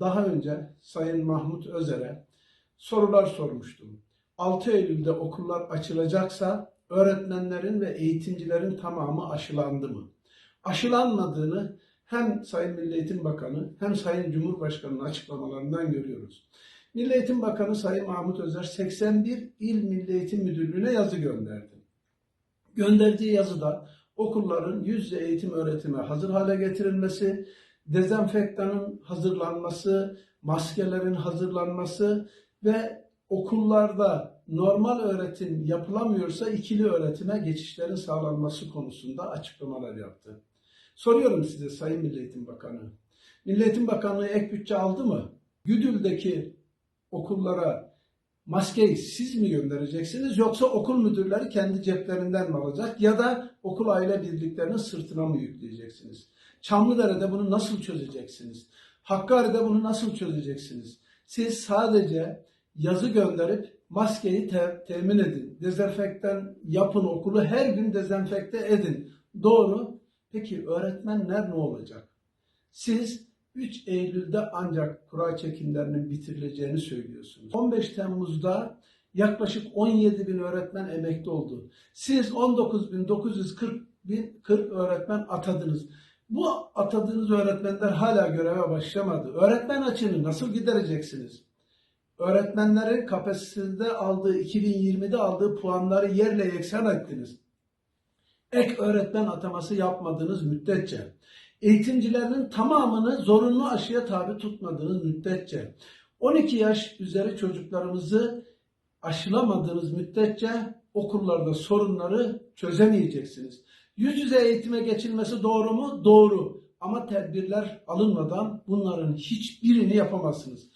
daha önce Sayın Mahmut Özer'e sorular sormuştum. 6 Eylül'de okullar açılacaksa öğretmenlerin ve eğitimcilerin tamamı aşılandı mı? Aşılanmadığını hem Sayın Milli Eğitim Bakanı hem Sayın Cumhurbaşkanı'nın açıklamalarından görüyoruz. Milli Eğitim Bakanı Sayın Mahmut Özer 81 İl Milli Eğitim Müdürlüğü'ne yazı gönderdi. Gönderdiği yazıda okulların yüz yüze eğitim öğretime hazır hale getirilmesi, dezenfektanın hazırlanması, maskelerin hazırlanması ve okullarda normal öğretim yapılamıyorsa ikili öğretime geçişlerin sağlanması konusunda açıklamalar yaptı. Soruyorum size Sayın Milli Eğitim Bakanı. Milli Eğitim Bakanlığı ek bütçe aldı mı? Güdül'deki okullara maskeyi siz mi göndereceksiniz yoksa okul müdürleri kendi ceplerinden mi alacak ya da okul aile birliklerinin sırtına mı yükleyeceksiniz? Çamlıdere'de bunu nasıl çözeceksiniz? Hakkari'de bunu nasıl çözeceksiniz? Siz sadece yazı gönderip maskeyi te- temin edin. Dezenfektan yapın okulu her gün dezenfekte edin. Doğru. Peki öğretmenler ne olacak? Siz 3 Eylül'de ancak kura çekimlerinin bitirileceğini söylüyorsunuz. 15 Temmuz'da yaklaşık 17 bin öğretmen emekli oldu. Siz 19.940 bin 40 öğretmen atadınız. Bu atadığınız öğretmenler hala göreve başlamadı. Öğretmen açığını nasıl gidereceksiniz? Öğretmenlerin kapasitede aldığı, 2020'de aldığı puanları yerle yeksan ettiniz. Ek öğretmen ataması yapmadığınız müddetçe, eğitimcilerin tamamını zorunlu aşıya tabi tutmadığınız müddetçe, 12 yaş üzeri çocuklarımızı aşılamadığınız müddetçe okullarda sorunları çözemeyeceksiniz. Yüz yüze eğitime geçilmesi doğru mu? Doğru. Ama tedbirler alınmadan bunların hiçbirini yapamazsınız.